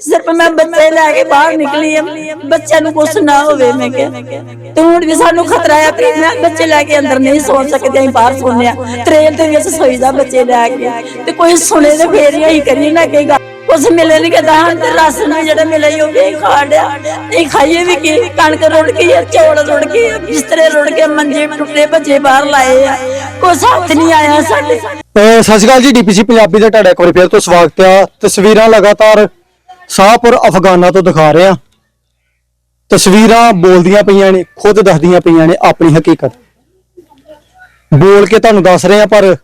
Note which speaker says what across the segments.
Speaker 1: ਸਿਰਫ ਮੈਂ ਬੱਚੇ ਲੈ ਕੇ ਬਾਹਰ ਨਿਕਲੀ ਆ। ਬੱਚਿਆਂ ਨੂੰ ਕੁਛ ਨਾ ਹੋਵੇ, ਮੈਂ ਕਿਹਾ। ਤੇ ਹੁਣ ਵੀ ਸਾਨੂੰ ਖਤਰਾ ਆ ਕਿ ਮੈਂ ਬੱਚੇ ਲੈ ਕੇ ਅੰਦਰ ਨਹੀਂ ਸੌ ਸਕਦੇ, ਅਸੀਂ ਬਾਹਰ ਸੌਂਦੇ ਆ। ਟ੍ਰੇਨ ਦੇ ਵਿੱਚ ਸੋਈਦਾ ਬੱਚੇ ਲੈ ਕੇ। ਤੇ ਕੋਈ ਸੁਣੇ ਤੇ ਫੇਰ ਹੀ ਅਸੀਂ ਕਰੀਏ ਨਾ ਕਿ ਕੁਛ ਮਿਲੇ ਨਹੀਂ ਕਿ ਤੇ ਰਾਸ਼ਨ ਵੀ ਜਿਹੜਾ ਮਿਲੇ ਉਹ ਵੀ ਖਾ ਇਹ ਖਾਈਏ ਵੀ ਕੀ? ਕਣਕ ਰੁੜ ਗਈ ਆ, ਚੌਲ ਰੁੜ ਗਏ ਬਿਸਤਰੇ ਰੁੜ ਗਏ, ਮੰਜੇ ਟੁੱਟੇ, ਭੱਜੇ ਬਾਹਰ ਲਾਏ ਆ। ਕੋਈ ਸਾਥ ਨਹੀਂ ਆਇਆ ਸਾਡੇ।
Speaker 2: ਸਤਿ ਸ਼੍ਰੀ ਅਕਾਲ ਜੀ, ਡੀਪੀਸੀ ਪੰਜਾਬੀ ਦਾ ਤੁਹਾਡਾ ਇੱਕ ਵਾਰੀ ਫੇਰ ਤੋਂ ਸਵਾਗਤ ਆ। ਤਸਵੀਰਾਂ ਲਗਾਤਾਰ ਸ਼ਾਹਪੁਰ ਅਫਗਾਨਾ ਤੋਂ ਦਿਖਾ ਰਿਹਾ। ਤਸਵੀਰਾਂ ਬੋਲਦੀਆਂ ਪਈਆਂ ਨੇ, ਖੁਦ ਦੱਸਦੀਆਂ ਪਈਆਂ ਨੇ ਆਪਣੀ ਹਕੀਕਤ। ਬੋਲ ਕੇ ਤੁਹਾਨੂੰ ਦੱਸ ਰਹੇ ਆ ਪਰ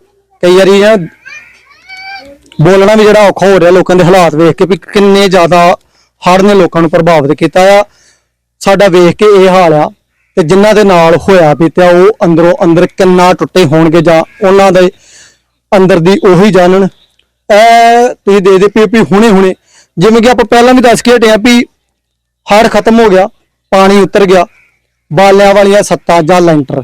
Speaker 2: ਕਈ ਵਾਰੀ ਨਾ ਬੋਲਣਾ ਵੀ ਜਿਹੜਾ ਔਖਾ ਹੋ ਰਿਹਾ ਲੋਕਾਂ ਦੇ ਹਾਲਾਤ ਵੇਖ ਕੇ ਵੀ ਕਿੰਨੇ ਜ਼ਿਆਦਾ ਹੜ੍ਹ ਨੇ ਲੋਕਾਂ ਨੂੰ ਪ੍ਰਭਾਵਿਤ ਕੀਤਾ ਆ। ਸਾਡਾ ਵੇਖ ਕੇ ਇਹ ਹਾਲ ਆ ਤੇ ਜਿਨ੍ਹਾਂ ਦੇ ਨਾਲ ਹੋਇਆ ਪੀਤਿਆ ਉਹ ਅੰਦਰੋਂ ਅੰਦਰ ਕਿੰਨਾ ਟੁੱਟੇ ਹੋਣਗੇ ਜਾਂ ਉਹਨਾਂ ਦੇ ਅੰਦਰ ਦੀ ਉਹੀ ਜਾਣਨ। ਇਹ ਤੁਸੀਂ ਦੇ ਦੇ ਪੀ ਹੁਣੇ ਹੁਣੇ ਜਿਵੇਂ ਕਿ ਆਪਾਂ ਪਹਿਲਾਂ ਵੀ ਦੱਸ ਕੇ ਹਟੇ ਆ ਵੀ ਹੜ੍ਹ ਖਤਮ ਹੋ ਗਿਆ, ਪਾਣੀ ਉਤਰ ਗਿਆ, ਬਾਲਿਆਂ ਵਾਲੀਆਂ ਸੱਤਾਂ ਜਾਂ ਲੈਂਟਰ।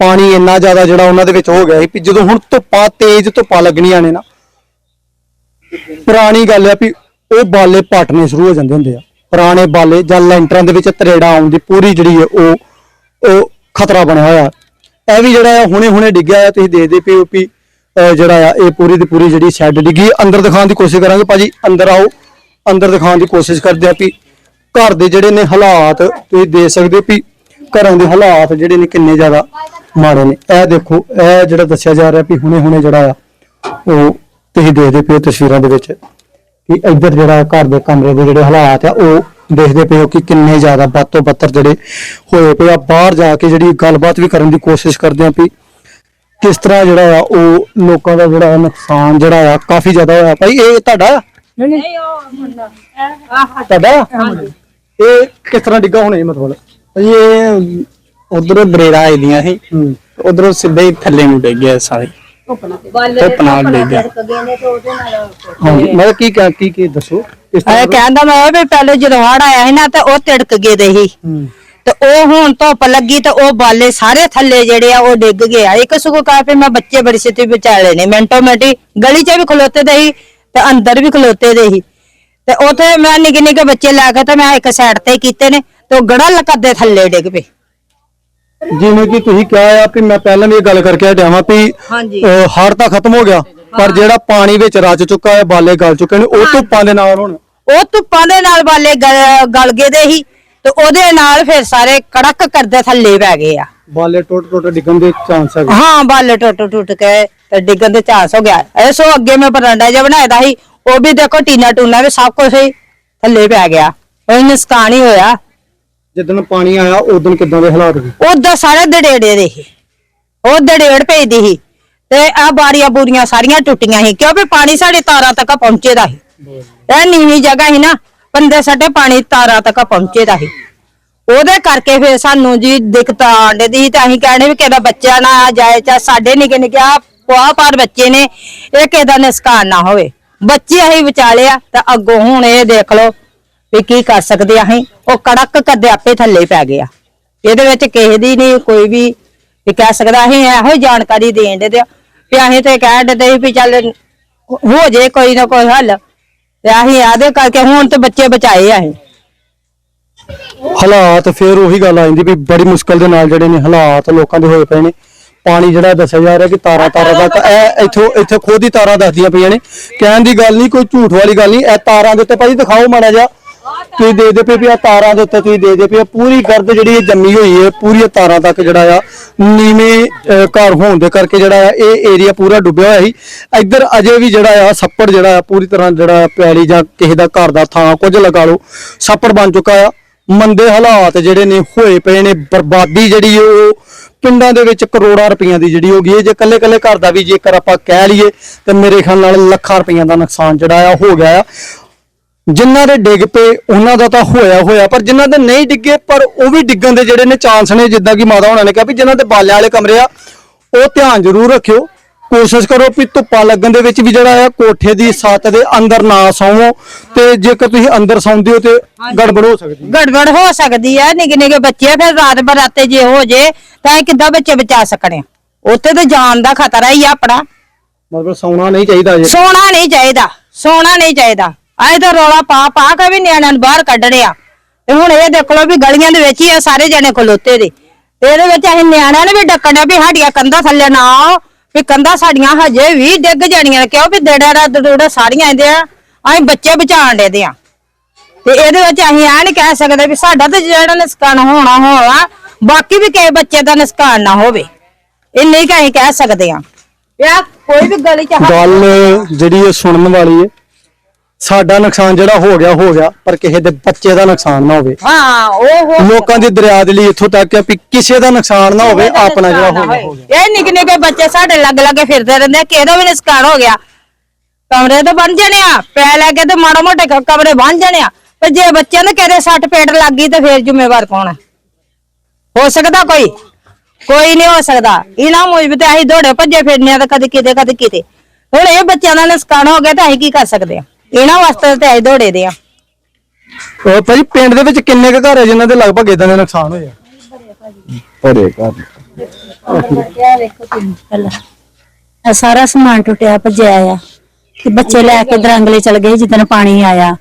Speaker 2: ਪਾਣੀ ਇੰਨਾ ਜ਼ਿਆਦਾ ਜਿਹੜਾ ਉਹਨਾਂ ਦੇ ਵਿੱਚ ਹੋ ਗਿਆ ਸੀ ਵੀ ਜਦੋਂ ਹੁਣ ਧੁੱਪਾਂ ਤੇਜ਼ ਧੁੱਪਾਂ ਲੱਗਣੀਆਂ ਨੇ ਨਾ, ਪੁਰਾਣੀ ਗੱਲ ਆ ਵੀ ਉਹ ਬਾਲੇ ਪਟਨੇ ਸ਼ੁਰੂ ਹੋ ਜਾਂਦੇ ਹੁੰਦੇ ਆ। ਪੁਰਾਣੇ ਬਾਲੇ ਜਾਂ ਲੈਂਟਰਾਂ ਦੇ ਵਿੱਚ ਤਰੇੜਾ ਆਉਣ ਦੀ ਪੂਰੀ ਜਿਹੜੀ ਹੈ ਉਹ ਉਹ ਖਤਰਾ ਬਣਿਆ ਹੋਇਆ। ਇਹ ਵੀ ਜਿਹੜਾ ਆ ਹੁਣੇ ਹੁਣੇ ਡਿੱਗਿਆ ਆ ਤੁਸੀਂ ਦੇਖਦੇ ਪਏ ਹੋ ਵੀ ਜਿਹੜਾ ਆ ਇਹ ਪੂਰੀ ਦੀ ਪੂਰੀ ਜਿਹੜੀ ਸ਼ੈੱਡ ਡਿੱਗੀ, ਅੰਦਰ ਦਿਖਾਉਣ ਦੀ ਕੋਸ਼ਿਸ਼ ਕਰਾਂਗੇ। ਭਾਜੀ, ਅੰਦਰ ਆਓ। ਅੰਦਰ ਦਿਖਾਉਣ ਦੀ ਕੋਸ਼ਿਸ਼ ਕਰਦੇ ਆ ਵੀ ਘਰ ਦੇ ਜਿਹੜੇ ਨੇ ਹਾਲਾਤ ਤੁਸੀਂ ਦੇਖ ਸਕਦੇ ਹੋ ਵੀ ਘਰਾਂ ਦੇ ਹਾਲਾਤ ਜਿਹੜੇ ਨੇ ਕਿੰਨੇ ਜ਼ਿਆਦਾ ਮਾੜੇ ਨੇ। ਇਹ ਦੇਖੋ, ਇਹ ਜਿਹੜਾ ਦੱਸਿਆ ਜਾ ਰਿਹਾ ਵੀ ਹੁਣੇ ਹੁਣੇ ਜਿਹੜਾ ਆ, ਉਹ ਤੁਸੀਂ ਦੇਖਦੇ ਪਏ ਹੋ ਤਸਵੀਰਾਂ ਦੇ ਵਿੱਚ ਕਿ ਇੱਧਰ ਜਿਹੜਾ ਘਰ ਦੇ ਕਮਰੇ ਦੇ ਜਿਹੜੇ ਹਾਲਾਤ ਆ, ਉਹ ਦੇਖਦੇ ਪਏ ਹੋ ਕਿ ਕਿੰਨੇ ਜ਼ਿਆਦਾ ਵੱਧ ਤੋਂ ਬੱਤਰ ਜਿਹੜੇ ਹੋਏ ਪਏ ਆ। ਬਾਹਰ ਜਾ ਕੇ ਜਿਹੜੀ ਗੱਲਬਾਤ ਵੀ ਕਰਨ ਦੀ ਕੋਸ਼ਿਸ਼ ਕਰਦੇ ਆ ਵੀ ਕਿਸ ਤਰ੍ਹਾਂ ਜਿਹੜਾ ਆ, ਉਹ ਲੋਕਾਂ ਦਾ ਜਿਹੜਾ ਨੁਕਸਾਨ ਜਿਹੜਾ ਆ, ਕਾਫੀ ਜ਼ਿਆਦਾ ਹੋਇਆ। ਭਾਈ, ਇਹ ਤੁਹਾਡਾ ਤੁਹਾਡਾ? ਇਹ ਕਿਸ ਤਰ੍ਹਾਂ ਡਿੱਗਾ ਹੋਣਾ ਇਹ ਮਤਲਬ?
Speaker 3: ਇਹ ਉਧਰੋਂ ਬਰੇਰਾ ਆਈਆਂ ਸੀ।
Speaker 2: ਹੂੰ।
Speaker 3: ਉਧਰੋਂ ਸਿੱਧੇ ਹੀ ਥੱਲੇ ਨੂੰ ਡਿੱਗ ਗਿਆ ਸਾਰੇ। ਧੁੱਪ ਨਾਲ ਡਿੱਗ ਗਿਆ।
Speaker 2: ਹਾਂਜੀ ਮੈਂ ਕੀ ਕਿਹਾ ਕੀ ਕੀ ਦੱਸੋ? ਇਸ
Speaker 4: ਇਹ ਕਹਿੰਦਾ ਮੈਂ ਵੀ ਪਹਿਲੇ ਜਦੋਂ ਹੜ ਆਇਆ ਸੀ ਨਾ ਤੇ ਉਹ ਤਿੜਕ ਗਏ ਦੇ ਸੀ।
Speaker 2: ਹੂੰ।
Speaker 4: ਤੇ ਉਹ ਹੁਣ ਧੁੱਪ ਲੱਗੀ ਤੇ ਉਹ ਬਾਲੇ ਸਾਰੇ ਥੱਲੇ ਜਿਹੜੇ ਆ ਉਹ ਡਿੱਗ ਗਏ ਆ। ਇੱਕ ਸੁਗੋ ਕਾਫੀ ਮੈਂ ਬੱਚੇ ਬੜੀ ਸਿੱਧੀ ਵਿਚਾਲੇ ਨੇ। ਮਿੰਟੋ ਮਿੰਟੀ ਗਲੀ 'ਚ ਵੀ ਖਲੋਤੇ ਦੇ ਸੀ। ਤੇ ਅੰਦਰ ਵੀ ਖਲੋਤੇ ਦੇ ਸੀ। ਤੇ ਉਥੇ ਮੈਂ ਨਿੱਕੇ ਨਿੱਕੇ ਬੱਚੇ ਲੈ ਕੇ ਤੇ ਮੈਂ ਇੱਕ ਸਾਈਡ ਤੇ ਕੀਤੇ ਨੇ ਤੇ ਉਹ ਗੜਾ ਲਕੱਦੇ ਥੱਲੇ ਡਿੱਗ ਪਏ।
Speaker 2: ਜਿਵੇਂ ਕਿ ਤੁਸੀਂ ਕਿਹਾ ਆ ਕਿ ਮੈਂ ਪਹਿਲਾਂ ਵੀ ਇਹ ਗੱਲ ਕਰਕੇ ਹਟਿਆ ਵਾਂ ਵੀ
Speaker 4: ਹਾਂਜੀ।
Speaker 2: ਅਹ, ਹੜ੍ਹ ਤਾਂ ਖਤਮ ਹੋ ਗਿਆ ਪਰ ਜਿਹੜਾ ਪਾਣੀ ਵਿੱਚ ਰਚ ਚੁੱਕਾ ਹੈ ਬਾਲੇ ਗਲ ਚੁੱਕੇ ਨੇ ਉਹ ਧੁੱਪਾਂ ਦੇ ਨਾਲ ਹੁਣ।
Speaker 4: ਉਹ ਧੁੱਪਾਂ ਦੇ ਨਾਲ ਬਾਲੇ ਗਲ ਗਲ ਗਏ ਦੇ ਸੀ ਤੇ ਉਹਦੇ ਨਾਲ ਫਿਰ ਸਾਰੇ ਕੜਕ ਕਰਦੇ ਥੱਲੇ ਪੈ ਗਏ ਆ।
Speaker 2: ਬਾਲੇ ਟੁੱਟ ਟੁੱਟ ਡਿੱਗਣ ਦੇ ਚਾਂਸ ਹੈਗੇ।
Speaker 4: ਹਾਂ ਬਾਲੇ ਟੁੱਟ ਟੁੱਟ ਕੇ ਤੇ ਡਿੱਗਣ ਦੇ ਚਾਂਸ ਹੋ ਗਿਆ। ਐਸੋ ਅੱਗੇ ਮੈਂ ਬਰਾਂਡਾ ਜਿਹਾ ਬਣਾਇਆ ਦਾ ਸੀ ਉਹ ਵੀ ਦੇਖੋ ਟੀਨਾ ਟੂਨਾ ਵੀ ਸਭ ਕੁਝ ਹੀ ਥੱਲੇ ਪੈ ਗਿਆ। ਉਹ ਨੁਕਸਾਨ ਹੀ ਹੋਇਆ।
Speaker 2: ਜਿੱਦਣ ਪਾਣੀ ਆਇਆ ਉਦੋਂ ਕਿਦਾਂ ਦੇ ਹਾਲਾਤ ਸੀ?
Speaker 4: ਉਦਾਂ ਸਾਰੇ ਦੜੇੜੇ ਦੇ ਸੀ। ਉਹ ਦੜੇੜ ਭੇਜਦੀ ਸੀ। ਤੇ ਆ ਬਾਰੀਆਂ ਬੂਰੀਆਂ ਸਾਰੀਆਂ ਟੁੱਟੀਆਂ ਸੀ ਕਿਉਂਕਿ ਪਾਣੀ ਸਾਡੇ ਤਾਰਾਂ ਤੱਕ ਪਹੁੰਚੇਦਾ ਸੀ। ਇਹ ਨੀਵੀਂ ਜਗ੍ਹਾ ਸੀ ਨਾ ਬੰਦੇ ਸਾਡੇ ਪਾਣੀ ਤਾਰਾਂ ਤੱਕ ਪਹੁੰਚੇਦਾ ਸੀ। ਉਹਦੇ ਕਰਕੇ ਫਿਰ ਸਾਨੂੰ ਜੀ ਦਿੱਕਤ ਆਂਦੇ ਦੀ ਤੇ ਅਸੀਂ ਕਹਿੰਦੇ ਵੀ ਕਿਹਦਾ ਬੱਚਾ ਨਾ ਆ ਜਾਏ ਚਾ ਸਾਡੇ ਨਿੱਕੇ ਨਿੱਕੇ ਆ ਪੁਆ ਪਰ ਬੱਚੇ ਨੇ, ਇਹ ਕਿਸੇ ਦਾ ਨੁਕਸਾਨ ਨਾ ਹੋਵੇ। ਬੱਚੇ ਅਸੀਂ ਵਿਚਾਲੇ ਆ, ਤੇ ਅੱਗੋਂ ਹੁਣ ਇਹ ਦੇਖ ਲਓ ਵੀ ਕੀ ਕਰ ਸਕਦੇ ਆ ਅਸੀਂ। ਉਹ ਕੜਕ ਕਰਦੇ ਆਪੇ ਥੱਲੇ ਪੈ ਗਏ ਇਹਦੇ ਵਿੱਚ ਕਿਸੇ ਦੀ ਨਹੀਂ ਕੋਈ ਵੀ ਵੀ ਕਹਿ ਸਕਦਾ, ਅਸੀਂ ਇਹੋ ਜਾਣਕਾਰੀ ਦੇਣ ਦੇ ਤੇ ਵੀ ਅਸੀਂ ਤੇ ਕਹਿ ਦਿੰਦੇ ਸੀ ਵੀ ਚੱਲ ਹੋ ਜੇ ਕੋਈ ਨਾ ਕੋਈ ਹੱਲ। ਤੇ ਅਸੀਂ ਆਦੇ ਕਰਕੇ ਹੁਣ ਤੇ ਬੱਚੇ ਬਚਾਏ ਆ ਅਸੀਂ।
Speaker 2: ਹਾਲਾਤ ਫੇਰ ਉਹੀ ਗੱਲ ਆ ਜਾਂਦੀ ਵੀ ਬੜੀ ਮੁਸ਼ਕਲ ਦੇ ਨਾਲ ਜਿਹੜੇ ਨੇ ਹਾਲਾਤ ਲੋਕਾਂ ਦੇ ਹੋਏ ਪਏ ਨੇ। ਪਾਣੀ ਜਿਹੜਾ ਦੱਸਿਆ ਜਾ ਰਿਹਾ ਕਿ ਤਾਰਾਂ ਤਾਰਾਂ ਤੱਕ ਇਹ ਇੱਥੋਂ ਇੱਥੇ ਖੁਦ ਹੀ ਤਾਰਾਂ ਦੱਸਦੀਆਂ ਪਈਆਂ ਨੇ। ਕਹਿਣ ਦੀ ਗੱਲ ਨਹੀਂ ਕੋਈ ਝੂਠ ਵਾਲੀ ਗੱਲ ਨਹੀਂ ਇਹ ਤਾਰਾਂ ਦੇ ਉੱਤੇ ਭਾਜੀ ਦਿਖਾਓ ਮਾੜਾ ਜਿਹਾ। ਤੁਸੀਂ ਦੇ ਦੇ ਪਏ ਆ ਤਾਰਾਂ ਦੇ ਉੱਤੇ ਤੁਸੀਂ ਦੇ ਦੇ ਪਏ ਪੂਰੀ ਗਰਦ ਜਿਹੜੀ ਇਹ ਜੰਮੀ ਹੋਈ ਹੈ ਪੂਰੀ ਤਾਰਾਂ ਤੱਕ ਜਿਹੜਾ ਆ ਨੀਵੇਂ ਘਰ ਹੋਣ ਦੇ ਕਰਕੇ ਜਿਹੜਾ ਆ ਇਹ ਏਰੀਆ ਪੂਰਾ ਡੁੱਬਿਆ ਹੋਇਆ ਸੀ। ਇੱਧਰ ਅਜੇ ਵੀ ਜਿਹੜਾ ਆ ਛੱਪੜ ਜਿਹੜਾ ਆ ਪੂਰੀ ਤਰ੍ਹਾਂ ਜਿਹੜਾ ਪੈਲੀ ਜਾਂ ਕਿਸੇ ਦਾ ਘਰ ਦਾ ਥਾਂ ਕੁਝ ਲਗਾ ਲਓ ਛੱਪੜ ਬਣ ਚੁੱਕਾ ਆ। ਮੰਦੇ ਹਾਲਾਤ ਜਿਹੜੇ ਨੇ, ਹੋਏ ਪਏ ਨੇ, ਬਰਬਾਦੀ ਜਿਹੜੀ ਉਹ ਪਿੰਡਾਂ ਦੇ ਵਿੱਚ ਕਰੋੜਾਂ ਰੁਪਈਆਂ ਦੀ ਜਿਹੜੀ ਹੋ ਗਈ ਹੈ। ਜੇ ਕੱਲੇ ਕੱਲੇ ਘਰ ਦਾ ਵੀ ਜੇਕਰ ਆਪਾਂ ਕਹਿ ਲਈਏ, ਤੇ ਮੇਰੇ ਖਿਆਲ ਨਾਲ ਲੱਖਾਂ ਰੁਪਈਆਂ ਦਾ ਨੁਕਸਾਨ ਜਿਹੜਾ ਆ, ਹੋ ਗਿਆ ਆ। ਜਿਨ੍ਹਾਂ ਦੇ ਡਿੱਗ ਪਏ, ਉਹਨਾਂ ਦਾ ਤਾਂ ਹੋਇਆ ਹੋਇਆ, ਪਰ ਜਿਨ੍ਹਾਂ ਦੇ ਨਹੀਂ ਡਿੱਗੇ, ਪਰ ਉਹ ਵੀ ਡਿੱਗਣ ਦੇ ਜਿਹੜੇ ਨੇ ਚਾਂਸ ਨੇ, ਜਿੱਦਾਂ ਕਿ ਮਾਤਾ ਹੋਣਾ ਨੇ ਕਿਹਾ ਵੀ ਜਿਨ੍ਹਾਂ ਦੇ ਬਾਲਿਆਂ ਵਾਲੇ ਕਮਰੇ ਆ, ਉਹ ਧਿਆਨ ਜ਼ਰੂਰ ਰੱਖਿਓ। ਕੋਸ਼ਿਸ਼ ਕਰੋ ਵੀ ਧੁੱਪਾਂ ਲੱਗਣ ਦੇ ਵਿੱਚ ਵੀ ਜਿਹੜਾ ਆ ਕੋਠੇ ਦੀ ਛੱਤ ਦੇ ਅੰਦਰ ਨਾ ਸੌਵੋ ਤੇ ਜੇਕਰ ਤੁਸੀਂ ਅੰਦਰ ਸੌਂਦੇ ਹੋ ਤੇ ਗੜਬੜ ਹੋ ਸਕਦੀ ਹੈ।
Speaker 4: ਗੜਬੜ ਹੋ ਸਕਦੀ ਹੈ। ਨਿੱਕੇ ਨਿੱਕੇ ਬੱਚੇ ਫਿਰ ਰਾਤ ਬਰਾਤੇ ਜੇ ਹੋ ਜੇ ਤਾਂ ਕਿੱਦਾਂ ਬੱਚੇ ਬਚਾ ਸਕਣੇ? ਉੱਥੇ ਤੇ ਜਾਨ ਦਾ ਖਤਰਾ ਹੀ ਆ ਆਪਣਾ।
Speaker 2: ਮਤਲਬ ਸੌਣਾ ਨਹੀਂ ਚਾਹੀਦਾ ਜੇ।
Speaker 4: ਸੋਣਾ ਨਹੀਂ ਚਾਹੀਦਾ ਸੋਣਾ ਨਹੀਂ ਚਾਹੀਦਾ। ਆਏ ਤਾਂ ਰੌਲਾ ਪਾ ਪਾ ਕੇ ਵੀ ਨਿਆਣਿਆਂ ਨੂੰ ਬਾਹਰ ਕੱਢਣੇ ਆ। ਤੇ ਹੁਣ ਇਹ ਦੇਖ ਲਓ ਵੀ ਗਲੀਆਂ ਦੇ ਵਿੱਚ ਹੀ ਆ ਸਾਰੇ ਜਣੇ ਖਲੋਤੇ ਦੇ। ਇਹਦੇ ਵਿੱਚ ਅਸੀਂ ਨਿਆਣਿਆਂ ਨੇ ਵੀ ਡੱਕਣਿਆ ਵੀ ਸਾਡੀਆਂ ਕੰਧਾਂ ਥੱਲੇ ਨਾ ਆਓ। ਵੀ ਕੰਧਾਂ ਸਾਡੀਆਂ ਹਜੇ ਵੀ ਡਿੱਗ ਜਾਣੀਆਂ ਨੇ। ਕਿਉਂ ਵੀ ਦੇੜਾ ਦੜੂੜਾ ਸਾਰੀਆਂ ਇਹਦੇ ਆ, ਅਸੀਂ ਬੱਚੇ ਬਚਾਉਣ ਦੇ ਦੇ ਆ। ਤੇ ਇਹਦੇ ਵਿੱਚ ਅਸੀਂ ਇਹ ਨਹੀਂ ਕਹਿ ਸਕਦੇ ਵੀ ਸਾਡਾ ਤੇ ਜਿਹੜਾ ਨੁਕਸਾਨ ਹੋਣਾ ਹੋਣਾ, ਬਾਕੀ ਵੀ ਕਿਸੇ ਬੱਚੇ ਦਾ ਨੁਕਸਾਨ ਨਾ ਹੋਵੇ। ਇਹ ਨਹੀਂ ਕਿ ਕਹਿ ਸਕਦੇ ਆ। ਯਾ ਕੋਈ ਵੀ ਗਲੀ ਚ
Speaker 2: ਗੱਲ ਜਿਹੜੀ ਇਹ ਸੁਣਨ ਵਾਲੀ ਹੈ ਸਾਡਾ ਨੁਕਸਾਨ ਜਿਹੜਾ ਹੋ ਗਿਆ ਹੋ ਗਿਆ ਪਰ ਕਿਸੇ ਦੇ ਬੱਚੇ ਦਾ ਨੁਕਸਾਨ ਨਾ ਹੋਵੇ।
Speaker 4: ਹਾਂ ਉਹ ਹੋ
Speaker 2: ਲੋਕਾਂ ਦੀ ਦਰਿਆ ਦੇ ਲਈ ਇੱਥੋਂ ਤੱਕ ਵੀ ਕਿਸੇ ਦਾ ਨੁਕਸਾਨ ਨਾ ਹੋਵੇ ਆਪਣਾ ਜਿਹੜਾ ਹੋ ਗਿਆ ਹੋ ਗਿਆ।
Speaker 4: ਇਹ ਨਿੱਕੇ ਨਿੱਕੇ ਬੱਚੇ ਸਾਡੇ ਲੱਗ ਲੱਗੇ ਫਿਰਦੇ ਰਹਿੰਦੇ ਆ ਕਿਹਦਾ ਵੀ ਨੁਕਸਾਨ ਹੋ ਗਿਆ। ਕਮਰੇ ਤਾਂ ਬਣ ਜਾਣੇ ਆ ਪੈ ਲੈ ਕੇ ਤੇ ਮਾੜਾ ਮੋਟੇ ਕ- ਕਮਰੇ ਬਣ ਜਾਣੇ ਆ। ਪਰ ਜੇ ਬੱਚਿਆਂ ਦੇ ਕਹਦੇ ਸੱਟ ਪੇਟ ਲੱਗ ਗਈ ਤਾਂ ਫੇਰ ਜ਼ਿੰਮੇਵਾਰ ਕੌਣ ਹੈ ਹੋ ਸਕਦਾ ਕੋਈ? ਕੋਈ ਨਹੀਂ ਹੋ ਸਕਦਾ। ਇਹਨਾਂ ਮੁਜਬ ਤੇ ਅਸੀਂ ਦੌੜੇ ਭੱਜੇ ਫਿਰਨੇ ਆ ਤਾਂ ਕਦੇ ਕਿਤੇ ਕਦੇ ਕਿਤੇ। ਹੁਣ ਇਹ ਬੱਚਿਆਂ ਦਾ ਨੁਕਸਾਨ ਹੋ ਗਿਆ ਤਾਂ ਅਸੀਂ ਕੀ ਕਰ ਸਕਦੇ ਆ? ਇਹਨਾਂ ਵਾਸਤੇ ਤੇ ਅਸੀਂ ਦੌੜੇ ਦੇ ਆ।
Speaker 2: ਉਹ ਭਾਜੀ ਪਿੰਡ ਦੇ ਵਿੱਚ ਕਿੰਨੇ ਕੁ ਘਰ ਹੈ ਜਿਨ੍ਹਾਂ ਦੇ ਲਗਭਗ ਇਦਾਂ ਦੇ ਨੁਕਸਾਨ ਹੋਏ ਆ? ਬੜੇ ਘਰ।
Speaker 1: ਇਹ ਸਾਰਾ ਸਮਾਨ ਟੁੱਟਿਆ ਭੱਜਿਆ ਆ। ਤੇ ਬੱਚੇ ਲੈ ਕੇ ਦਰੰਗਲੇ ਚਲ ਗਏ ਜਿੱਦਣ ਪਾਣੀ ਆਇਆ।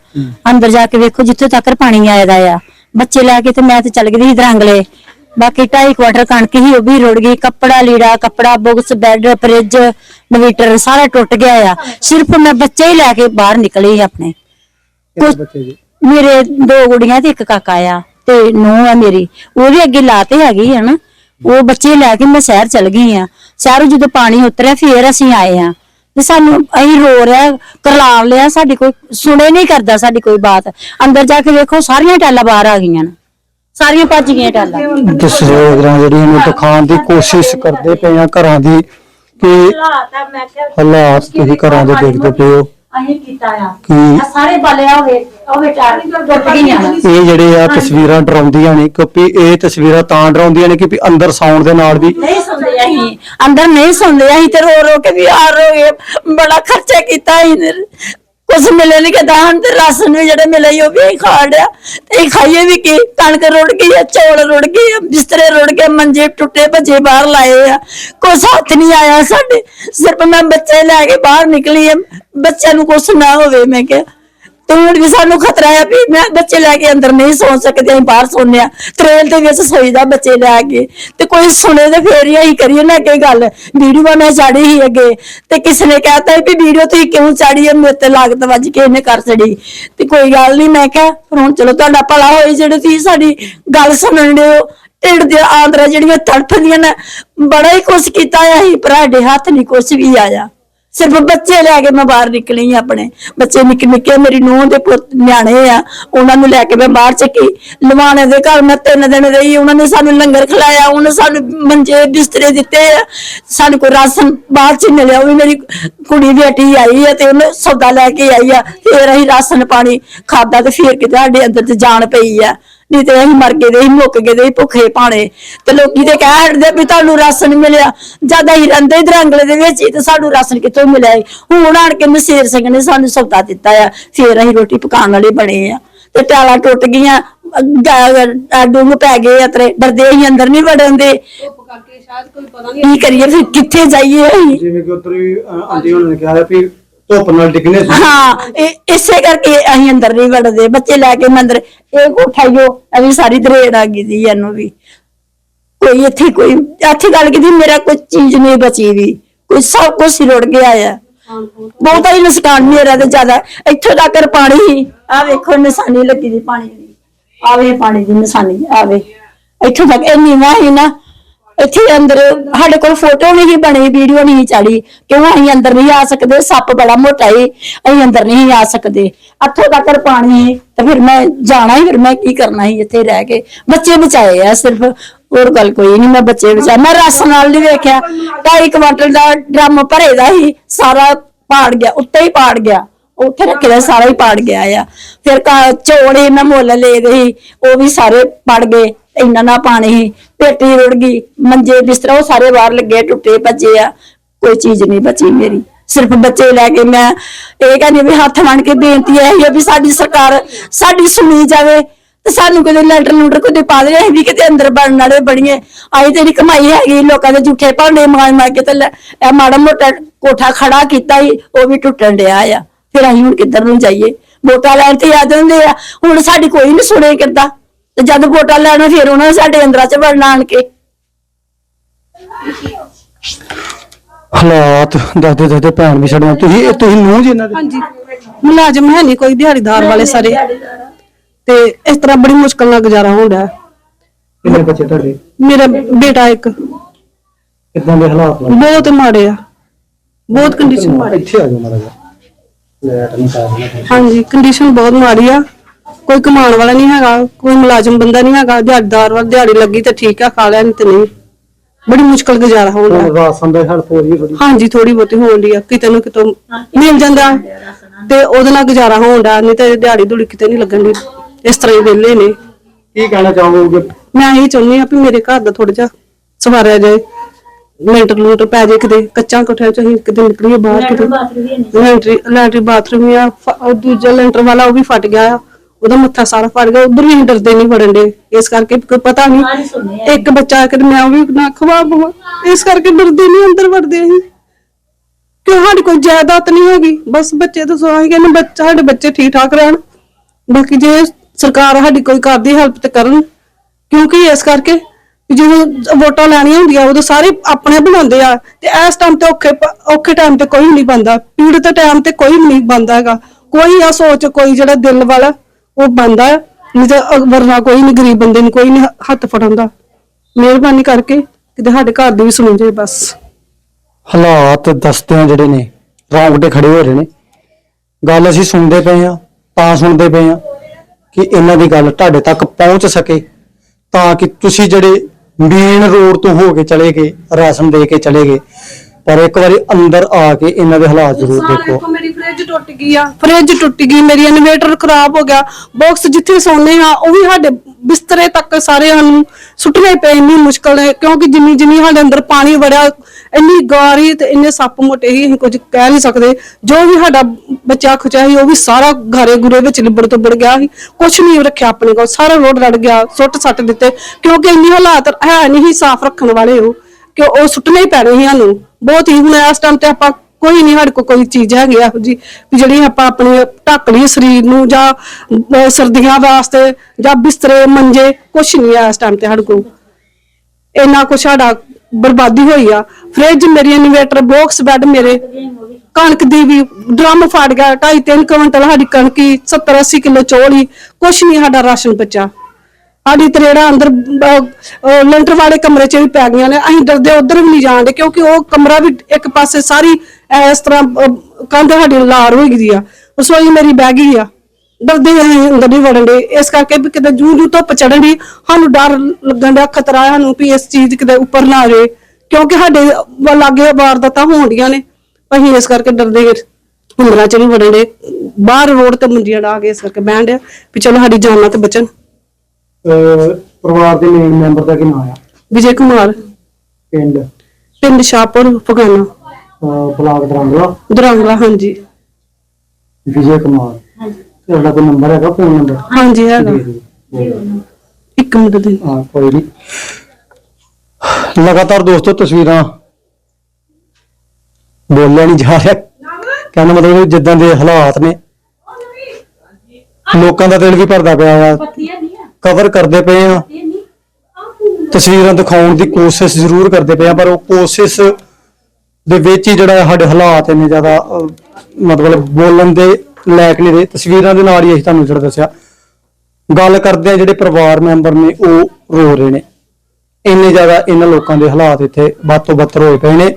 Speaker 1: ਅੰਦਰ ਜਾ ਕੇ ਵੇਖੋ ਜਿੱਥੇ ਤੱਕ ਪਾਣੀ ਆਇਆ ਦਾ ਆ। ਬੱਚੇ ਲੈ ਕੇ ਤੇ ਮੈਂ ਤੇ ਚਲ ਗਈ ਸੀ ਦਰੰਗਲੇ। ਬਾਕੀ ਢਾਈ ਕੁਆਟਰ ਕਣਕ ਹੀ ਉਹ ਵੀ ਰੁੜ ਗਈ। ਕੱਪੜਾ ਲੀੜਾ ਕੱਪੜਾ ਬੁਕਸ ਬੈੱਡ ਫ੍ਰਿਜ ਨਵੀਟਰ ਸਾਰਾ ਟੁੱਟ ਗਿਆ ਆ। ਸਿਰਫ ਮੈਂ ਬੱਚੇ ਹੀ ਲੈ ਕੇ ਬਾਹਰ ਨਿਕਲੀ ਆਪਣੇ।
Speaker 2: ਕਿੰਨੇ ਬੱਚੇ ਜੀ?
Speaker 1: ਮੇਰੇ ਦੋ ਗੁੜੀਆਂ ਤੇ ਇੱਕ ਕਾਕਾ ਆ ਤੇ ਨੂੰਹ ਆ ਮੇਰੀ। ਉਹ ਵੀ ਅੱਗੇ ਲਾਤੇ ਹੈਗੀ ਆ ਨਾ ਉਹ ਬੱਚੇ ਲੈ ਕੇ ਮੈਂ ਸ਼ਹਿਰ ਚਲ ਗਈ ਆ। ਸ਼ਹਿਰੋਂ ਜਦੋਂ ਪਾਣੀ ਉਤਰਿਆ ਫੇਰ ਅਸੀਂ ਆਏ ਆ। ਤੇ ਸਾਨੂੰ ਅਸੀਂ ਰੋ ਰਿਆ ਕਰਲਾ ਲਿਆ ਸਾਡੀ ਕੋਈ ਸੁਣੇ ਨਹੀਂ ਕਰਦਾ ਸਾਡੀ ਕੋਈ ਬਾਤ। ਅੰਦਰ ਜਾ ਕੇ ਵੇਖੋ ਸਾਰੀਆਂ ਟਾਲਾਂ ਬਾਹਰ ਆ ਗਈਆਂ ਨੇ। ਸਾਰੀਆਂ ਭੱਜ ਗਈਆਂ ਟਾਲਾਂ।
Speaker 2: ਤਸਵੀਰਾਂ ਜਿਹੜੀਆਂ ਨੂੰ ਦਿਖਾਉਣ ਦੀ ਕੋਸ਼ਿਸ਼ ਕਰਦੇ ਪਏ ਆ ਘਰਾਂ ਦੀ। ਕਿ ਹਾਲਾਤ ਤੁਸੀਂ ਘਰਾਂ ਦੇ ਦੇਖਦੇ ਪਏ ਹੋ?
Speaker 1: ਅਸੀਂ ਕੀਤਾ ਆ।
Speaker 2: ਕਿ
Speaker 1: ਸਾਰੇ ਬਲਿਆ ਹੋਵੇ ਉਹ ਟਾਰ ਟੁੱਟ ਗਈਆਂ। ਨੇ
Speaker 2: ਇਹ ਜਿਹੜੇ ਆ ਤਸਵੀਰਾਂ ਡਰਾਉਂਦੀਆਂ ਨੇ ਕਿਉਂਕਿ ਇਹ ਤਸਵੀਰਾਂ ਤਾਂ ਡਰਾਉਂਦੀਆਂ ਨੇ ਕਿ ਵੀ ਅੰਦਰ ਸੌਣ ਦੇ ਨਾਲ ਵੀ
Speaker 1: ਨਹੀਂ ਸੁਣਦੇ ਅਸੀਂ। ਅੰਦਰ ਨਹੀਂ ਸੁਣਦੇ ਅਸੀਂ ਤੇ ਰੋ ਰੋ ਕੇ ਵੀ ਆ ਰੋ ਗਏ। ਬੜਾ ਖਰਚਾ ਕੀਤਾ ਅਸੀਂ ਕੁਝ ਮਿਲੇ ਨਹੀਂ ਕਿ ਦਾਨ ਤੇ ਰਾਸ਼ਨ ਵੀ ਜਿਹੜੇ ਮਿਲੇ ਸੀ ਉਹ ਵੀ ਅਸੀਂ ਖਾ ਲਿਆ। ਤੇ ਅਸੀਂ ਖਾਈਏ ਵੀ ਕੀ? ਕਣਕ ਰੁੜ ਗਈ ਆ, ਚੌਲ ਰੁੜ ਗਏ ਆ, ਬਿਸਤਰੇ ਰੁੜ ਗਏ, ਮੰਜੇ ਟੁੱਟੇ, ਭੱਜੇ ਬਾਹਰ ਲਾਏ ਆ। ਕੁਛ ਹੱਥ ਨਹੀਂ ਆਇਆ ਸਾਡੇ। ਸਿਰਫ ਮੈਂ ਬੱਚੇ ਲੈ ਕੇ ਬਾਹਰ ਨਿਕਲੀ ਆ। ਬੱਚਿਆਂ ਨੂੰ ਕੁਛ ਨਾ ਹੋਵੇ, ਮੈਂ ਕਿਹਾ। ਤੇ ਹੁਣ ਵੀ ਸਾਨੂੰ ਖਤਰਾ ਹੈ ਵੀ ਮੈਂ ਬੱਚੇ ਲੈ ਕੇ ਅੰਦਰ ਨਹੀਂ ਸੌ ਸਕਦੇ, ਅਸੀਂ ਬਾਹਰ ਸੌਂਦੇ ਆ ਟ੍ਰੇਨ ਦੇ ਵਿੱਚ ਸੋਈਦਾ ਬੱਚੇ ਲੈ ਕੇ। ਤੇ ਕੋਈ ਸੁਣੇ ਤੇ ਫੇਰ ਹੀ ਅਸੀਂ ਕਰੀਏ ਨਾ ਅੱਗੇ ਗੱਲ। ਵੀਡੀਓ ਮੈਂ ਚਾੜੀ ਸੀ ਅੱਗੇ। ਤੇ ਕਿਸੇ ਨੇ ਕਹਿਤਾ ਵੀ ਵੀਡੀਓ ਤੁਸੀਂ ਕਿਉਂ ਚਾੜੀ ਹੈ ਮੇਰੇ ਤੇ ਲਾਗਤ ਵੱਜ ਕੇ ਇਹਨੇ ਕਰ ਛੜੀ ਤੇ ਕੋਈ ਗੱਲ ਨਹੀਂ, ਮੈਂ ਕਿਹਾ ਪਰ ਹੁਣ ਚਲੋ ਤੁਹਾਡਾ ਭਲਾ ਹੋਏ ਜਿਹੜੇ ਤੁਸੀਂ ਸਾਡੀ ਗੱਲ ਸੁਣਨ ਦੇ ਢਿੱਡ ਦੇ ਆਂਦਰਾ ਜਿਹੜੀਆਂ ਤੜਫਦੀਆਂ ਨੇ, ਬੜਾ ਹੀ ਕੁਛ ਕੀਤਾ ਆ ਅਸੀਂ ਪਰ ਸਾਡੇ ਹੱਥ ਨਹੀਂ ਕੁਛ ਵੀ ਆਇਆ। ਸਿਰਫ ਬੱਚੇ ਲੈ ਕੇ ਮੈਂ ਬਾਹਰ ਨਿਕਲੀ ਆਪਣੇ। ਬੱਚੇ ਨਿੱਕੇ ਨਿੱਕੇ ਮੇਰੀ ਨੂੰਹ ਦੇ ਪੁੱਤ ਨਿਆਣੇ ਆ। ਉਹਨਾਂ ਨੂੰ ਲੈ ਕੇ ਮੈਂ ਬਾਹਰ ਚੱਕੀ। ਲਵਾਣੇ ਦੇ ਘਰ ਮੈਂ ਤਿੰਨ ਦਿਨ ਰਹੀ। ਉਹਨਾਂ ਨੇ ਸਾਨੂੰ ਲੰਗਰ ਖਿਲਾਇਆ, ਉਹਨਾਂ ਸਾਨੂੰ ਮੰਜੇ ਬਿਸਤਰੇ ਦਿੱਤੇ ਆ। ਸਾਨੂੰ ਕੋਈ ਰਾਸ਼ਨ ਬਾਹਰ ਚ ਮਿਲਿਆ। ਉਹ ਵੀ ਮੇਰੀ ਕੁੜੀ ਬੇਟੀ ਆਈ ਆ ਤੇ ਉਹਨੇ ਸੌਦਾ ਲੈ ਕੇ ਆਈ ਆ। ਫੇਰ ਅਸੀਂ ਰਾਸ਼ਨ ਪਾਣੀ ਖਾਦਾ ਤੇ ਫੇਰ ਕਿਤੇ ਸਾਡੇ ਅੰਦਰ ਤੇ ਜਾਨ ਪਈ ਆ। ਨਹੀਂ ਤੇ ਅਸੀਂ ਮਰ ਗਏ ਦੇ ਅਸੀਂ ਮੁੱਕ ਗਏ ਦੇ ਭੁੱਖੇ ਭਾਣੇ। ਤੇ ਲੋਕੀ ਤੇ ਕਹਿ ਹਟਦੇ ਵੀ ਤੁਹਾਨੂੰ ਰਾਸ਼ਨ ਮਿਲਿਆ। ਜਦ ਅਸੀਂ ਰਹਿੰਦੇ ਦਰੰਗਲੇ ਦੇ ਵਿੱਚ ਹੀ ਤੇ ਸਾਨੂੰ ਰਾਸ਼ਨ ਕਿੱਥੋਂ ਮਿਲਿਆ ਈ? ਹੁਣ ਆਣ ਕੇ ਨਸੀਰ ਸਿੰਘ ਨੇ ਸਾਨੂੰ ਸੌਦਾ ਦਿੱਤਾ ਆ ਫੇਰ ਅਸੀਂ ਰੋਟੀ ਪਕਾਉਣ ਵਾਲੇ ਬਣੇ ਆ। ਤੇ ਟਾਲਾਂ ਟੁੱਟ ਗਈਆਂ ਡੂੰਗ ਪੈ ਗਏ ਆ ਤੇਰੇ ਡਰਦੇ ਅਸੀਂ ਅੰਦਰ ਨਹੀਂ ਵੜਨ ਦੇ। ਕੀ ਕਰੀਏ ਫਿਰ ਕਿੱਥੇ ਜਾਈਏ ਅਸੀਂ?
Speaker 2: ਜਿਵੇਂ ਕਿ ਉਧਰ ਵੀ ਆਂਟੀ ਉਹਨਾਂ ਨੇ ਕਿਹਾ ਵੀ ਧੁੱਪ ਨਾਲ ਡਿੱਗਨੇ ਸੀ।
Speaker 1: ਹਾਂ, ਇਹ- ਇਸੇ ਕਰਕੇ ਅਸੀਂ ਅੰਦਰ ਨਹੀਂ ਵੜਦੇ। ਬੱਚੇ ਲੈ ਕੇ ਮੈਂ ਅੰਦਰ ਇਹ ਕੋਠਾਈਓ, ਇਹ ਵੀ ਸਾਰੀ ਦਰੇੜ ਆ ਗਈ ਸੀ ਇਹਨੂੰ ਵੀ। ਕੋਈ ਇੱਥੇ ਕੋਈ, ਇੱਥੇ ਗੱਲ ਕੀਤੀ, ਮੇਰਾ ਕੋਈ ਚੀਜ਼ ਨਹੀਂ ਬਚੀ ਵੀ। ਕੋਈ ਸਭ ਕੁਝ ਰੁੜ ਗਿਆ ਆ। ਬਹੁਤਾ ਹੀ ਨੁਕਸਾਨ ਮੇਰਾ ਤੇ ਜ਼ਿਆਦਾ। ਇੱਥੋਂ ਤੱਕ ਪਾਣੀ ਹੀ ਆ ਵੇਖੋ, ਨਿਸ਼ਾਨੀ ਲੱਗੀ ਦੀ ਪਾਣੀ ਦੀ। ਆਵੇ ਪਾਣੀ ਦੀ ਨਿਸ਼ਾਨੀ ਆਵੇ ਇੱਥੋਂ ਤੱਕ ਇਹ ਨੀਵਾਂ ਹੀ ਨਾ ਇੱਥੇ ਅੰਦਰ ਸਾਡੇ ਕੋਲ ਫੋਟੋ ਨਹੀਂ ਬਣੀ ਵੀਡੀਓ ਨਹੀਂ ਚੜੀ ਕਿਉਂ? ਅਸੀਂ ਅੰਦਰ ਨਹੀਂ ਆ ਸਕਦੇ ਸੱਪ ਬੜਾ ਮੋਟਾ ਹੀ ਅਸੀਂ ਅੰਦਰ ਨਹੀਂ ਆ ਸਕਦੇ। ਇੱਥੋਂ ਤੱਕ ਪਾਣੀ ਸੀ, ਤੇ ਫਿਰ ਮੈਂ ਜਾਣਾ ਹੀ ਫਿਰ ਮੈਂ ਕੀ ਕਰਨਾ ਸੀ ਇੱਥੇ ਰਹਿ ਕੇ? ਬੱਚੇ ਬਚਾਏ ਆ ਸਿਰਫ। ਹੋਰ ਗੱਲ ਕੋਈ ਨਹੀਂ ਮੈਂ ਬੱਚੇ ਬਚਾਏ। ਮੈਂ ਰਸ ਨਾਲ ਨਹੀਂ ਵੇਖਿਆ। ਢਾਈ ਕੁਆਂਟਲ ਦਾ ਡਰਮ ਭਰੇ ਦਾ ਸੀ ਸਾਰਾ ਪਾੜ ਗਿਆ ਉੱਤੇ ਹੀ ਪਾੜ ਗਿਆ। ਉੱਥੇ ਰੱਖੇ ਦਾ ਸਾਰਾ ਹੀ ਪਾੜ ਗਿਆ ਆ। ਫਿਰ ਕਾ ਚੋੜੇ ਮੈਂ ਮੁੱਲ ਲਏ ਦੇ ਸੀ, ਉਹ ਵੀ ਸਾਰੇ ਪੜ ਗਏ, ਇੰਨਾ ਨਾ ਪਾਣੀ ਸੀ, ਪੇਟੀ ਰੁੜ ਗਈ, ਮੰਜੇ ਬਿਸਤਰਾ, ਉਹ ਸਾਰੇ ਬਾਹਰ ਲੱਗੇ, ਟੁੱਟੇ ਭੱਜੇ ਆ, ਕੋਈ ਚੀਜ਼ ਨਹੀਂ ਬਚੀ ਮੇਰੀ। ਸਿਰਫ ਬੱਚੇ ਲੈ ਕੇ ਮੈਂ ਇਹ ਕਹਿੰਦੀ ਵੀ ਹੱਥ ਬਣ ਕੇ ਬੇਨਤੀ ਹੈ ਇਹ ਵੀ ਸਾਡੀ ਸਰਕਾਰ, ਸਾਡੀ ਸੁਣੀ ਜਾਵੇ, ਤੇ ਸਾਨੂੰ ਕਿਤੇ ਲੈਟਰ ਲੂਟਰ ਕੋਈ ਪਾ ਦੇ, ਅਸੀਂ ਵੀ ਕਿਤੇ ਅੰਦਰ ਬਣਨ ਵਾਲੇ ਬਣੀਏ। ਆਈ ਤੇਰੀ ਕਮਾਈ ਹੈਗੀ, ਲੋਕਾਂ ਦੇ ਝੂਠੇ ਭਾਂਡੇ ਮਾਰ ਮਾਰ ਕੇ ਤੇ ਲੈ- ਇਹ ਮਾੜਾ ਮੋਟਾ ਕੋਠਾ ਖੜਾ ਕੀਤਾ ਹੀ ਉਹ ਵੀ ਟੁੱਟਣ ਡਿਆ ਆ। ਫਿਰ ਅਸੀਂ ਹੁਣ ਕਿੱਧਰ ਨੂੰ ਜਾਈਏ? ਵੋਟਾਂ ਲੈਣ ਤੇ ਆ ਜਾਂਦੇ ਆ। ਹੁਣ ਸਾਡੀ ਕੋਈ ਨਹੀਂ ਸੁਣੇ ਕਰਦਾ ਤੇ ਜਦ ਵੋਟਾਂ ਲੈਣਾ ਫਿਰ ਉਹਨਾਂ ਨੇ ਸਾਡੇ ਅੰਦਰਾਂ 'ਚ ਵੜਨਾ ਆਣ ਕੇ
Speaker 2: ਹਾਲਾਤ ਦੱਸਦੇ ਦੱਸਦੇ ਭੈਣ ਵੀ ਛੱਡਣਾ ਤੁਸੀਂ ਇਹ ਤੁਸੀਂ ਨੂੰ ਜੀ ਇਹਨਾਂ ਦੇ?
Speaker 5: ਹਾਂਜੀ। ਮੁਲਾਜ਼ਮ ਹੈ ਨਹੀਂ ਕੋਈ ਦਿਹਾੜੀਦਾਰ ਵਾਲੇ ਸਾਰੇ। ਤੇ ਇਸ ਤਰ੍ਹਾਂ ਬੜੀ ਮੁਸ਼ਕਲ ਨਾਲ ਗੁਜ਼ਾਰਾ ਹੋ ਰਿਹਾ। ਹੈ।
Speaker 2: ਕਿੰਨੇ ਬੱਚੇ ਤੁਹਾਡੇ?
Speaker 5: ਮੇਰਾ ਬੇਟਾ ਇੱਕ।
Speaker 2: ਕਿੱਦਾਂ ਦੇ ਹਾਲਾਤ
Speaker 5: ਬਹੁਤ ਮਾੜੇ ਆ। ਬਹੁਤ ਕੰਡੀਸ਼ਨ ਮਾੜੀ
Speaker 2: ਇੱਥੇ ਆ। ਜਾਓ ਮਾੜਾ ਜਿਹਾ। ਲੈਟ ਨਹੀਂ
Speaker 5: ਹਾਂਜੀ ਕੰਡੀਸ਼ਨ ਬਹੁਤ ਮਾੜੀ ਆ। ਕੋਈ ਕਮਾਉਣ ਵਾਲਾ ਨਹੀਂ ਹੈਗਾ ਕੋਈ ਮੁਲਾਜ਼ਮ ਬੰਦਾ ਨਹੀਂ ਹੈਗਾ। ਦਿਹਾੜੀਦਾਰ ਵਾਲਾ ਦਿਹਾੜੀ ਲੱਗੀ ਤੇ ਠੀਕ ਆ ਖਾ ਨਹੀਂ ਤੇ ਨਹੀਂ। ਬੜੀ ਮੁਸ਼ਕਲ ਗੁਜ਼ਾਰਾ
Speaker 2: ਹੁਣ ਰਾਸ਼ਨ ਦਾ ਹੈਲਪ ਹੋ ਰਹੀ ਥੋੜੀ
Speaker 5: ਹਾਂਜੀ ਥੋੜੀ ਬਹੁਤੀ ਹੋਣ ਦੀ ਆ। ਕਿਤੇ ਨਾ ਕਿਤੋਂ ਮਿਲ ਜਾਂਦਾ। ਤੇ ਉਹਦੇ ਨਾਲ ਗੁਜ਼ਾਰਾ ਹੋਣ ਦਾ ਨਹੀਂ ਤੇ ਦਿਹਾੜੀ ਦੁੜੀ ਕਿਤੇ ਨਹੀਂ ਲੱਗਣ ਦੀ ਇਸ ਤਰ੍ਹਾਂ ਹੀ ਵਿਹਲੇ ਨੇ।
Speaker 2: ਕੀ ਕਹਿਣਾ ਚਾਹੋਗੇ?
Speaker 5: ਮੈਂ ਇਹ ਚਾਹੁੰਦੀ ਆ ਵੀ ਮੇਰੇ ਘਰ ਦਾ ਥੋੜਾ ਜਿਹਾ ਸਵਾਰਿਆ ਜਾਏ। ਲੈਂਟਰ ਲੂਟਰ ਪੈ ਕਿਤੇ ਕੱਚਾ ਕੋਠਿਆਂ ਚ ਅਸੀਂ ਕਿਤੇ ਨਿਕਲੀਏ ਬਾਹਰ ਕਿਤੇ। ਲੈਂਟਰੀ ਲੈਂਟਰੀ ਬਾਥਰੂਮ ਆ ਫ- ਉਹ ਦੂਜਾ ਲੈਂਟਰ ਵਾਲਾ ਉਹ ਵੀ ਫਟ ਗਿਆ ਆ ਉਹਦਾ ਮੱਥਾ ਸਾਰਾ ਫਟ ਗਿਆ ਉਧਰ ਵੀ ਅਸੀਂ ਡਰਦੇ ਨਹੀਂ ਵੜਨ ਦੇ ਇਸ ਕਰਕੇ ਕੋਈ ਪਤਾ ਨਹੀਂ। ਇੱਕ ਬੱਚਾ ਕਿ ਮੈਂ ਉਹ ਵੀ ਨਾ ਖਵਾ ਬਵਾ ਇਸ ਕਰਕੇ ਡਰਦੇ ਨਹੀਂ ਅੰਦਰ ਵੜਦੇ ਅਸੀਂ। ਕਿਉਂ ਸਾਡੀ ਕੋਈ ਜਾਇਦਾਦ ਨਹੀਂ ਹੈਗੀ ਬਸ ਬੱਚੇ ਤਾਂ ਸੋ ਅਸੀਂ ਕਹਿੰਦੇ ਬੱਚਾ ਸਾਡੇ ਬੱਚੇ ਠੀਕ ਠਾਕ ਰਹਿਣ। ਬਾਕੀ ਜੇ ਸਰਕਾਰ ਸਾਡੀ ਕੋਈ ਕਰਦੀ ਹੈਲਪ ਤੇ ਕਰਨ ਕਿਉਂਕਿ ਇਸ ਕਰਕੇ ਜਦੋਂ ਵੋਟਾਂ ਲੈਣੀਆਂ ਹੁੰਦੀਆਂ, ਉਦੋਂ ਸਾਰੇ ਆਪਣੇ ਬਣਾਉਂਦੇ ਆ। ਤੇ ਇਸ ਟਾਈਮ ਤੇ ਔਖੇ ਪ- ਔਖੇ ਟਾਈਮ ਤੇ ਕੋਈ ਨਹੀਂ ਬੰਦਾ ਪੀੜਤ ਟਾਈਮ ਤੇ ਕੋਈ ਨਹੀਂ ਬੰਦਾ ਹੈਗਾ। ਕੋਈ ਆ ਸੋਚ, ਕੋਈ ਜਿਹੜਾ ਦਿਲ ਵਾਲਾ, ਉਹ ਬੰਦਾ ਨਹੀਂ ਤੇ ਅ- ਵਰਨਾ ਕੋਈ ਨਹੀਂ, ਗਰੀਬ ਬੰਦੇ ਨੂੰ ਕੋਈ ਨਹੀਂ ਹੱਥ ਫੜਾਉਂਦਾ। ਮਿਹਰਬਾਨੀ ਕਰਕੇ ਕਿਤੇ ਸਾਡੇ ਘਰ ਦੀ ਵੀ ਸੁਣੀ ਜੇ ਬਸ।
Speaker 2: ਹਾਲਾਤ ਦੱਸਦੇ ਆ ਜਿਹੜੇ ਨੇ ਰੌਂਗਟੇ ਖੜੇ ਹੋ ਰਹੇ ਨੇ। ਗੱਲ ਅਸੀਂ ਸੁਣਦੇ ਪਏ ਆ ਤਾਂ ਸੁਣਦੇ ਪਏ ਆ ਕਿ ਇਹਨਾਂ ਦੀ ਗੱਲ ਤੁਹਾਡੇ ਤੱਕ ਪਹੁੰਚ ਸਕੇ। ਤਾਂ ਕਿ ਤੁਸੀਂ ਜਿਹੜੇ ਮੇਨ ਰੋਡ ਤੋਂ ਹੋ ਕੇ ਚਲੇ ਗਏ ਰਾਸ਼ਨ ਦੇ ਕੇ ਚਲੇ ਗਏ। ਪਰ ਇੱਕ ਵਾਰੀ ਅੰਦਰ ਆ ਕੇ ਇਹਨਾਂ ਦੇ ਹਾਲਾਤ ਜ਼ਰੂਰ ਦੇਖੋ।
Speaker 5: ਮੇਰੀ ਫ੍ਰਿਜ ਟੁੱਟ ਗਈ ਆ। ਫ੍ਰਿਜ ਟੁੱਟ ਗਈ ਮੇਰੀ ਇਨਵੇਟਰ ਖਰਾਬ ਹੋ ਗਿਆ। ਬਾਕਸ ਜਿੱਥੇ ਸੌਂਦੇ ਆ ਉਹ ਵੀ ਸਾਡੇ ਬਿਸਤਰੇ ਤੱਕ ਸਾਰੇ ਸਾਨੂੰ ਸੁੱਟਣੇ ਪਏ ਇੰਨੀ ਮੁਸ਼ਕਲ ਹੈ ਕਿਉਂਕਿ ਜਿੰਨੀ ਜਿੰਨੀ ਸਾਡੇ ਅੰਦਰ ਪਾਣੀ ਵੜਿਆ ਇੰਨੀ ਗਾਰੀ ਤੇ ਇੰਨੇ ਸੱਪ ਮੋਟੇ ਹੀ ਅਸੀਂ ਕੁਝ ਕਹਿ ਨਹੀਂ ਸਕਦੇ। ਜੋ ਵੀ ਸਾਡਾ ਬੱਚਾ ਖੁਚਾ ਸੀ, ਉਹ ਵੀ ਸਾਰਾ ਘਾਰੇ ਗੁਰੇ ਵਿੱਚ ਲਿਬੜ ਤੋਂ ਬੜ ਗਿਆ ਸੀ। ਕੁਝ ਨਹੀਂ ਰੱਖਿਆ ਆਪਣੇ ਕੋਲ, ਸਾਰਾ ਰੋਡ ਰੜ ਗਿਆ, ਸੁੱਟ ਸੱਟ ਦਿੱਤੇ। ਕਿਉਂਕਿ ਇੰਨੀ ਹਾਲਾਤ ਹੈ ਨਹੀਂ ਸਾਫ਼ ਰੱਖਣ ਵਾਲੇ ਉਹ, ਕਿ ਉਹ ਸੁੱਟਣੇ ਹੀ ਪੈਣੇ ਸੀ ਸਾਨੂੰ। ਬਹੁਤ ਹੀ ਹੁਣ ਇਸ ਟਾਈਮ ਤੇ ਆਪਾਂ ਕੋਈ ਨਹੀਂ, ਸਾਡੇ ਕੋਲ ਕੋਈ ਚੀਜ਼ ਹੈਗੀ ਇਹੋ ਜੀ ਜਿਹੜੀ ਆਪਾਂ ਆਪਣੀ ਢੱਕ ਲਈ ਸਰੀਰ ਨੂੰ ਜਾਂ ਸਰਦੀਆਂ ਵਾਸਤੇ ਜਾਂ ਬਿਸਤਰੇ, ਮੰਜੇ, ਕੁਛ ਨਹੀਂ ਹੈ ਇਸ ਟਾਈਮ ਤੇ ਸਾਡੇ ਕੋਲ। ਇੰਨਾ ਕੁਛ ਸਾਡਾ ਬਰਬਾਦੀ ਹੋਈ ਆ। ਫ੍ਰਿਜ ਮੇਰੀ ਇਨਵੇਟਰ ਬਾਕਸ ਬੈੱਡ ਮੇਰੇ। ਕਣਕ ਦੀ ਵੀ ਡਰਮ ਫਟ ਗਿਆ 2.5 3 ਕੁਇੰਟਲ ਸਾਡੀ ਕਣਕੀ 70 80 ਕਿਲੋ ਚੋਲੀ ਕੁਛ ਨਹੀਂ ਸਾਡਾ ਰਾਸ਼ਨ ਬਚਾ ਸਾਡੀ ਤਰੇੜਾ ਅੰਦਰ ਲੈਂਟਰ ਵਾਲੇ ਕਮਰੇ 'ਚ ਵੀ ਪੈ ਗਈਆਂ ਨੇ। ਅਸੀਂ ਡਰਦੇ ਉਧਰ ਵੀ ਨਹੀਂ ਜਾਣਦੇ ਕਿਉਂਕਿ ਉਹ ਕਮਰਾ ਵੀ ਇੱਕ ਪਾਸੇ ਸਾਰੀ ਇਸ ਤਰ੍ਹਾਂ ਅਹ, ਕੰਧ ਸਾਡੀ ਲਾਰ ਹੋਈ ਗਈ ਆ। ਰਸੋਈ ਮੇਰੀ ਬਹਿ ਗਈ ਆ। ਡਰਦੇ ਅਸੀਂ ਅੰਦਰ ਨਹੀਂ ਵੜਨ ਦੇ। ਇਸ ਕਰਕੇ ਵੀ ਕਿਤੇ ਜੂ ਜੂ ਧੁੱਪ ਚੜਨ ਦੀ ਸਾਨੂੰ ਡਰ ਲੱਗਣ ਦਾ ਖਤਰਾ ਸਾਨੂੰ ਵੀ ਇਸ ਚੀਜ਼ ਕਿਤੇ ਉੱਪਰ ਨਾ ਆ ਜਾਏ ਕਿਉਂਕਿ ਸਾਡੇ ਵ- ਲਾਗੇ ਵਾਰਦਾਤਾਂ ਹੋਣਡੀਆਂ ਨੇ ਅਸੀਂ ਇਸ ਕਰਕੇ ਡਰਦੇ ਅੰਦਰਾਂ ਚ ਨਹੀਂ ਵੜਨ ਦੇ ਬਾਹਰ ਰੋਡ ਤੇ ਮੁੰਜੀਆਂ ਡਾ ਕੇ ਇਸ ਕਰਕੇ ਬਹਿਣ ਡਿਆ ਵੀ ਚਲੋ ਸਾਡੀ ਜਾਨਾਂ ਤੇ ਬਚਣ।
Speaker 2: ਪਰਿਵਾਰ ਦੇ ਮੇਨ ਮੈਂਬਰ ਦਾ ਕੀ ਨਾਮ ਆ?
Speaker 5: ਵਿਜੇ ਕੁਮਾਰ।
Speaker 2: ਪਿੰਡ?
Speaker 5: ਪਿੰਡ ਸ਼ਾਹਪੁਰ ਫਗਾਨਾ।
Speaker 2: ਬਲਾਕ ਦਰੰਗਲਾ।
Speaker 5: ਦਰਾਂਗਲਾ ਹਾਂਜੀ।
Speaker 2: ਵਿਜੇ ਕੁਮਾਰ। ਤੁਹਾਡਾ ਕੋਈ ਨੰਬਰ ਹੈਗਾ? ਫੋਨ ਨੰਬਰ
Speaker 5: ਹਾਂਜੀ ਹੈਗਾ। ਇੱਕ ਮਿੰਟ ਦੇ।
Speaker 2: ਹਾਂ ਕੋਈ ਨਹੀਂ ਲਗਾਤਾਰ ਦੋਸਤੋ ਤਸਵੀਰਾਂ ਬੋਲਿਆ ਨਹੀਂ ਜਾ ਰਿਹਾ। ਕਹਿੰਦਾ ਮਤਲਬ ਵੀ ਜਿੱਦਾਂ ਦੇ ਹਾਲਾਤ ਨੇ। ਲੋਕਾਂ ਦਾ ਦਿਲ ਵੀ ਭਰਦਾ ਪਿਆ ਆ ਕਵਰ ਕਰਦੇ ਪਏ ਆ। ਤਸਵੀਰਾਂ ਦਿਖਾਉਣ ਦੀ ਕੋਸ਼ਿਸ਼ ਜ਼ਰੂਰ ਕਰਦੇ ਪਏ ਆ, ਪਰ ਉਹ ਕੋਸ਼ਿਸ਼ ਦੇ ਵਿੱਚ ਹੀ ਜਿਹੜਾ ਸਾਡੇ ਹਾਲਾਤ ਇੰਨੇ ਜ਼ਿਆਦਾ ਮਤਲਬ ਬੋਲਣ ਦੇ ਲਾਇਕ ਨਹੀਂ ਰਹੇ। ਤਸਵੀਰਾਂ ਦੇ ਨਾਲ ਹੀ ਅਸੀਂ ਤੁਹਾਨੂੰ ਜਿਹੜਾ ਦੱਸਿਆ। ਗੱਲ ਕਰਦੇ ਆ ਜਿਹੜੇ ਪਰਿਵਾਰ ਮੈਂਬਰ ਨੇ, ਉਹ ਰੋ ਰਹੇ ਨੇ। ਇੰਨੇ ਜ਼ਿਆਦਾ ਇਹਨਾਂ ਲੋਕਾਂ ਦੇ ਹਾਲਾਤ ਇੱਥੇ ਵੱਧ ਤੋਂ ਬੱਤਰ ਹੋਏ ਪਏ ਨੇ।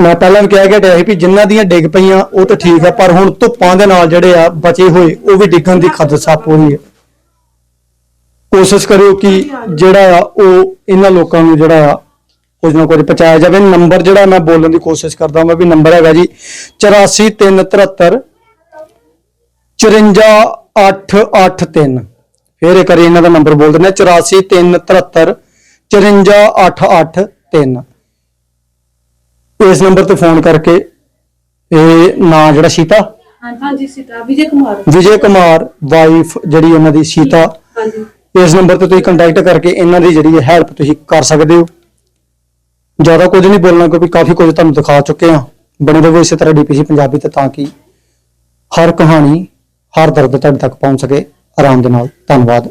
Speaker 2: ਮੈਂ ਪਹਿਲਾਂ ਵੀ ਕਿਹਾ ਗਿਆ ਟਿਆ ਸੀ ਵੀ ਜਿਨ੍ਹਾਂ ਦੀਆਂ ਡਿੱਗ ਪਈਆਂ, ਉਹ ਤਾਂ ਠੀਕ ਆ, ਪਰ ਹੁਣ ਧੁੱਪਾਂ ਦੇ ਨਾਲ ਜਿਹੜੇ ਆ ਬਚੇ ਹੋਏ, ਉਹ ਵੀ ਡਿੱਗਣ ਦੀ ਖਦਸ਼ਾ ਪੂਰੀ ਹੈ ਕੋਸ਼ਿਸ਼ ਕਰਿਓ ਕਿ ਜਿਹੜਾ ਆ, ਉਹ ਇਹਨਾਂ ਲੋਕਾਂ ਨੂੰ ਜਿਹੜਾ ਆ, ਕੁਝ ਨਾ ਕੁਝ ਪਹੁੰਚਾਇਆ ਜਾਵੇ। ਨੰਬਰ ਜਿਹੜਾ ਮੈਂ ਬੋਲਣ ਦੀ ਕੋਸ਼ਿਸ਼ ਕਰਦਾ ਹਾਂ ਵੀ ਨੰਬਰ ਹੈਗਾ ਜੀ 84373 54883 ਫਿਰ ਇੱਕ ਵਾਰੀ ਇਹਨਾਂ ਦਾ ਨੰਬਰ ਬੋਲ ਦਿੰਦੇ 84373 54883 ਇਸ ਨੰਬਰ ਤੇ ਫੋਨ ਕਰਕੇ ਇਹ ਨਾਂ ਜਿਹੜਾ ਸੀਤਾ?
Speaker 5: ਹਾਂਜੀ ਸੀਤਾ ਵਿਜੇ ਕੁਮਾਰ।
Speaker 2: ਵਿਜੇ ਕੁਮਾਰ ਵਾਈਫ ਜਿਹੜੀ ਇਹਨਾਂ ਦੀ ਸੀਤਾ।
Speaker 5: ਹਾਂਜੀ।
Speaker 2: ਇਸ ਨੰਬਰ ਤੇ ਤੁਸੀਂ ਕੰਟੈਕਟ ਕਰਕੇ ਇਹਨਾਂ ਦੀ ਜਿਹੜੀ ਹੈਲਪ ਤੁਸੀਂ ਕਰ ਸਕਦੇ ਹੋ। ਜ਼ਿਆਦਾ ਕੁਝ ਨਹੀਂ ਬੋਲਣਾ ਕਿਉਂਕਿ ਕਾਫੀ ਕੁਝ ਤੁਹਾਨੂੰ ਦਿਖਾ ਚੁੱਕੇ ਹਾਂ। ਬਣੇ ਰਹੋ ਇਸੇ ਤਰ੍ਹਾਂ ਡੀਪੀਸੀ ਪੰਜਾਬੀ ਤੇ ਤਾਂ ਕਿ ਹਰ ਕਹਾਣੀ ਹਰ ਦਰਦ ਤੁਹਾਡੇ ਤੱਕ ਪਹੁੰਚ ਸਕੇ। ਆਰਾਮ ਦੇ ਨਾਲ। ਧੰਨਵਾਦ।